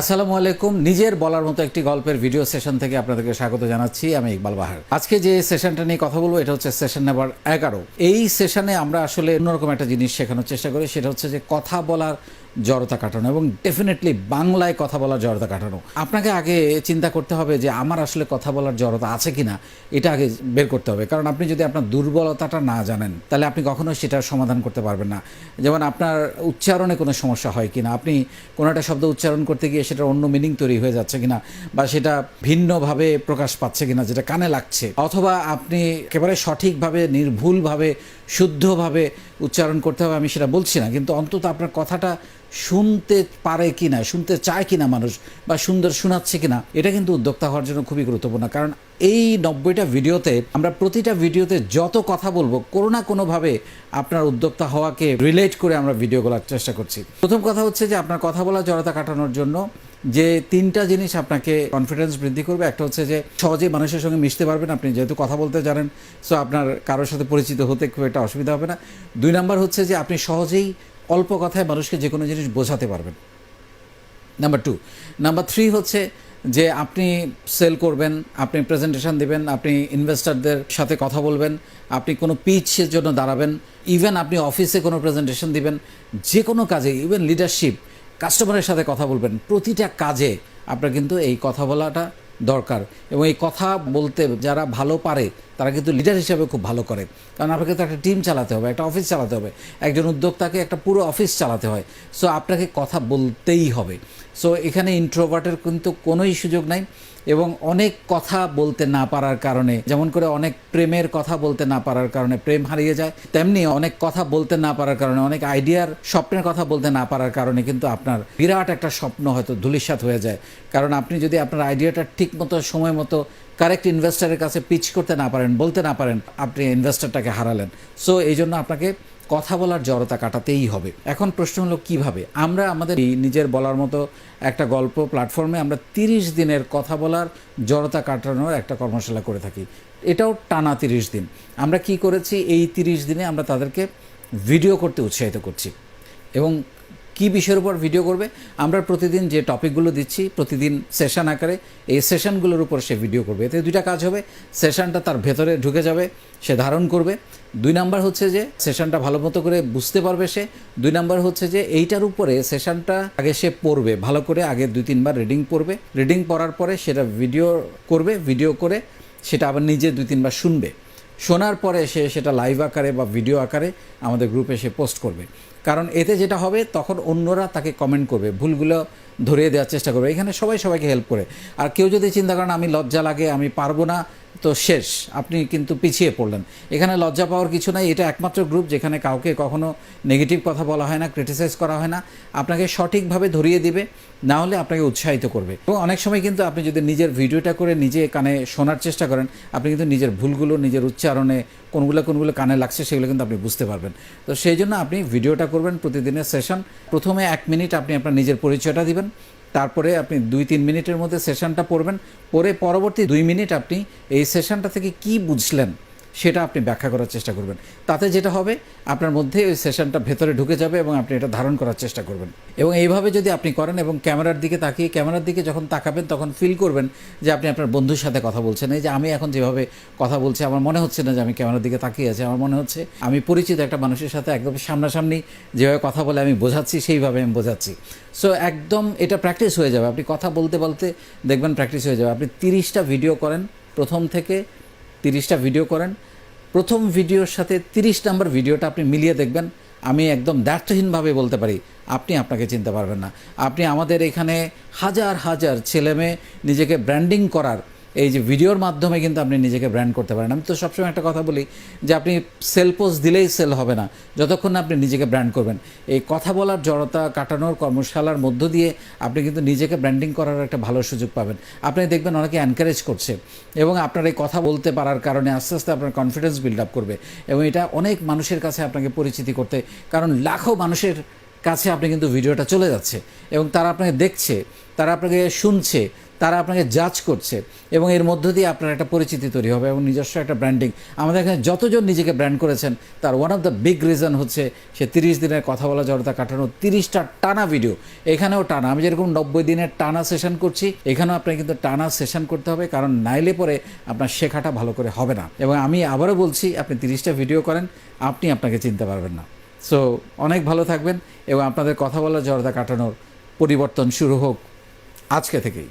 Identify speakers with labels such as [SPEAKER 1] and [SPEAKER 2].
[SPEAKER 1] আসসালামু আলাইকুম। নিজের বলার মতো একটি গল্পের ভিডিও সেশন থেকে আপনাদেরকে স্বাগত জানাচ্ছি। আমি ইকবাল বাহার। আজকে যে সেশনটা নিয়ে কথা বলব, এটা হচ্ছে সেশন নাম্বার এগারো। এই সেশনে আমরা আসলে অন্যরকম একটা জিনিস শেখানোর চেষ্টা করি, সেটা হচ্ছে যে কথা বলার জড়তা কাটানো এবং ডেফিনেটলি বাংলায় কথা বলার জড়তা কাটানো। আপনাকে আগে চিন্তা করতে হবে যে আমার আসলে কথা বলার জড়তা আছে কি না এটা আগে বের করতে হবে। কারণ আপনি যদি আপনার দুর্বলতাটা না জানেন, তাহলে আপনি কখনো সেটার সমাধান করতে পারবেন না। যেমন আপনার উচ্চারণে কোনো সমস্যা হয় কি না আপনি কোনো একটা শব্দ উচ্চারণ করতে গিয়ে সেটা অন্য মিনিং তৈরি হয়ে যাচ্ছে কিনা, বা সেটা ভিন্নভাবে প্রকাশ পাচ্ছে কিনা, যেটা কানে লাগছে, অথবা আপনি একেবারে সঠিকভাবে, নির্ভুলভাবে, শুদ্ধভাবে উচ্চারণ করতে হবে, আমি সেটা বলছি না, কিন্তু অন্তত আপনার কথাটা শুনতে পারে কিনা, শুনতে চায় কিনা মানুষ বা সুন্দর শোনাচ্ছে কিনা, এটা কিন্তু উদ্যোক্তা হওয়ার জন্য খুবই গুরুত্বপূর্ণ। কারণ এই নব্বইটা ভিডিওতে আমরা প্রতিটা ভিডিওতে যত কথা বলব, কোনো না কোনোভাবে আপনার উদ্যোক্তা হওয়াকে রিলেট করে আমরা ভিডিও করার চেষ্টা করছি। প্রথম কথা হচ্ছে যে আপনার কথা বলা জড়তা কাটানোর জন্য যে তিনটা জিনিস আপনাকে কনফিডেন্স বৃদ্ধি করবে। একটা হচ্ছে যে সহজেই মানুষের সঙ্গে মিশতে পারবেন, আপনি যেহেতু কথা বলতে জানেন সো আপনার কারোর সাথে পরিচিত হতে খুব একটা অসুবিধা হবে না। দুই নাম্বার হচ্ছে যে আপনি সহজেই অল্প কথায় মানুষকে যে কোনো জিনিস বোঝাতে পারবেন। নাম্বার টু নাম্বার থ্রি হচ্ছে যে আপনি সেল করবেন, আপনি প্রেজেন্টেশন দেবেন, আপনি ইনভেস্টারদের সাথে কথা বলবেন, আপনি কোনো পিচের জন্য দাঁড়াবেন ইভেন আপনি অফিসে কোনো প্রেজেন্টেশন দিবেন, যে কোনো কাজে ইভেন লিডারশিপ কাস্টমারের সাথে কথা বলবেন, প্রতিটা কাজে আপনার কিন্তু এই কথা বলাটা দরকার। এবং এই কথা বলতে যারা ভালো পারে তারা কিন্তু লিডার হিসেবে খুব ভালো করে। কারণ আপনাকে তো একটা টিম চালাতে হবে, একটা অফিস চালাতে হবে। একজন উদ্যোক্তাকে একটা পুরো অফিস চালাতে হয়। সো আপনাকে কথা বলতেই হবে। সো এখানে ইন্ট্রোভার্টের কিন্তু কোনোই সুযোগ নাই এবং অনেক কথা বলতে না পারার কারণে, যেমন করে অনেক প্রেমের কথা বলতে না পারার কারণে প্রেম হারিয়ে যায়, তেমনি অনেক কথা বলতে না পারার কারণে, অনেক আইডিয়ার স্বপ্নের কথা বলতে না পারার কারণে কিন্তু আপনার বিরাট একটা স্বপ্ন হয়তো ধুলিসাৎ হয়ে যায়। কারণ আপনি যদি আপনার আইডিয়াটা ঠিক মতো সময় মতো কারেক্ট ইনভেস্টারের কাছে পিচ করতে না পারেন, বলতে না পারেন, আপনি ইনভেস্টারটাকে হারালেন। সো এই জন্য আপনাকে কথা বলার জড়তা কাটাতেই হবে। এখন প্রশ্ন হলো, কীভাবে? আমরা আমাদের নিজের বলার মতো একটা গল্প প্ল্যাটফর্মে আমরা তিরিশ দিনের কথা বলার জড়তা কাটানোর একটা কর্মশালা করে থাকি। এটাও টানা তিরিশ দিন। আমরা কি করেছি? এই তিরিশ দিনে আমরা তাদেরকে ভিডিও করতে উৎসাহিত করছি। এবং কি বিষয়ের উপর ভিডিও করবে, আমরা প্রতিদিন যে টপিকগুলো দিচ্ছি, প্রতিদিন সেশন আকারে এই সেশনগুলোর উপর সে ভিডিও করবে। এতে দুইটা কাজ হবে সেশনটা তার ভেতরে ঢুকে যাবে, সে ধারণ করবে। দুই নাম্বার হচ্ছে যে সেশনটা ভালো মতো করে বুঝতে পারবে সে। দুই নাম্বার হচ্ছে যে, এইটার উপরে সেশনটা আগে সে পড়বে, ভালো করে আগে দুই তিনবার রিডিং পড়বে। রিডিং পড়ার পরে সেটা ভিডিও করবে ভিডিও করে সেটা আবার নিজে দুই তিনবার শুনবে। শোনার পরে সে সেটা লাইভ আকারে বা ভিডিও আকারে আমাদের গ্রুপে সে পোস্ট করবে। কারণ এতে যেটা হবে, তখন অন্যরা তাকে কমেন্ট করবে, ভুলগুলো ধরিয়ে দেওয়ার চেষ্টা করবে। এখানে সবাই সবাইকে হেল্প করে। আর কেউ যদি চিন্তা করেন আমি লজ্জা লাগে, আমি পারব না তো শেষ। আপনি কিন্তু পিছিয়ে পড়লেন। এখানে লজ্জা পাওয়ার কিছু নাই। এটা একমাত্র গ্রুপ যেখানে কাউকে কখনো নেগেটিভ কথা বলা হয় না ক্রিটিসাইজ করা হয় না। আপনাকে সঠিকভাবে ধরিয়ে দিবে, না হলে আপনাকে উৎসাহিত করবে। এবং অনেক সময় কিন্তু আপনি যদি নিজের ভিডিওটা করে নিজে কানে শোনার চেষ্টা করেন, আপনি কিন্তু নিজের ভুলগুলো, নিজের উচ্চারণে কোনগুলো কোনগুলো কানে লাগছে সেগুলো কিন্তু আপনি বুঝতে পারবেন। তো সেই জন্য আপনি ভিডিওটা করবেন প্রতিদিনের সেশন প্রথমে এক মিনিট আপনি আপনার নিজের পরিচয়টা দিবেন। তারপরে আপনি দুই তিন মিনিটের মধ্যে সেশনটা পড়বেন, পরে পরবর্তী দুই মিনিট আপনি এই সেশনটা থেকে কি বুঝলেন সেটা আপনি ব্যাখ্যা করার চেষ্টা করবেন। তাতে যেটা হবে, আপনার মধ্যে ওই সেশনটা ভেতরে ঢুকে যাবে এবং আপনি এটা ধারণ করার চেষ্টা করবেন। এবং এইভাবে যদি আপনি করেন এবং ক্যামেরার দিকে তাকিয়ে, ক্যামেরার দিকে যখন তাকাবেন তখন ফিল করবেন যে আপনি আপনার বন্ধুর সাথে কথা বলছেন। এই যে আমি এখন যেভাবে কথা বলছি, আমার মনে হচ্ছে না যে আমি ক্যামেরার দিকে তাকিয়ে আছি। আমার মনে হচ্ছে আমি পরিচিত একটা মানুষের সাথে একদম সামনাসামনি যেভাবে কথা বলে আমি বোঝাচ্ছি, সেইভাবে আমি বোঝাচ্ছি। সো একদম এটা প্র্যাকটিস হয়ে যাবে। আপনি কথা বলতে বলতে দেখবেন প্র্যাকটিস হয়ে যাবে। আপনি তিরিশটা ভিডিও করেন, প্রথম থেকে তিরিশটা ভিডিও করেন প্রথম ভিডিওর সাথে তিরিশ নম্বর ভিডিওটা আপনি মিলিয়ে দেখবেন। আমি একদম দায়িত্বহীনভাবে বলতে পারি, আপনি আপনাকে চিনতে পারবেন না। আপনি আমাদের এখানে হাজার হাজার ছেলেমেয়ে নিজেকে ব্র্যান্ডিং করার এই যে ভিডিওর মাধ্যমে কিন্তু আপনি নিজেকে ব্র্যান্ড করতে পারেন। আমি তো সবসময় একটা কথা বলি যে আপনি সেল পোস্ট দিলেই সেল হবে না। যতক্ষণ না আপনি নিজেকে ব্র্যান্ড করবেন। এই কথা বলার জড়তা কাটানোর কর্মশালার মধ্য দিয়ে আপনি কিন্তু নিজেকে ব্র্যান্ডিং করার একটা ভালো সুযোগ পাবেন। আপনি দেখবেন অনেকে এনকারেজ করছে এবং আপনার এই কথা বলতে পারার কারণে আস্তে আস্তে আপনার কনফিডেন্স বিল্ড আপ করবে। এবং এটা অনেক মানুষের কাছে আপনাকে পরিচিতি করতে, কারণ লাখো মানুষের কাছে আপনি কিন্তু ভিডিওটা চলে যাচ্ছে এবং তারা আপনাকে দেখছে, তারা আপনাকে শুনছে, তারা আপনাকে জাজ করছে এবং এর মধ্য দিয়ে আপনার একটা পরিচিতি তৈরি হবে এবং নিজস্ব একটা ব্র্যান্ডিং আমাদের এখানে যতজন নিজেকে ব্র্যান্ড করেছেন, তার one of the big reason হচ্ছে সে তিরিশ দিনের কথা বলা জড়তা কাটানো তিরিশটা টানা ভিডিও এখানেও টানা। আমি যেরকম নব্বই দিনের টানা সেশন করছি, এখানেও আপনাকে কিন্তু টানা সেশন করতে হবে, কারণ নাইলে পরে আপনার শেখাটা ভালো করে হবে না। এবং আমি আবারও বলছি, আপনি তিরিশটা ভিডিও করেন, আপনি আপনাকে চিনতে পারবেন না। সো অনেক ভালো থাকবেন এবং আপনাদের কথা বলার জর্দা কাটানোর পরিবর্তন শুরু হোক আজকে থেকেই।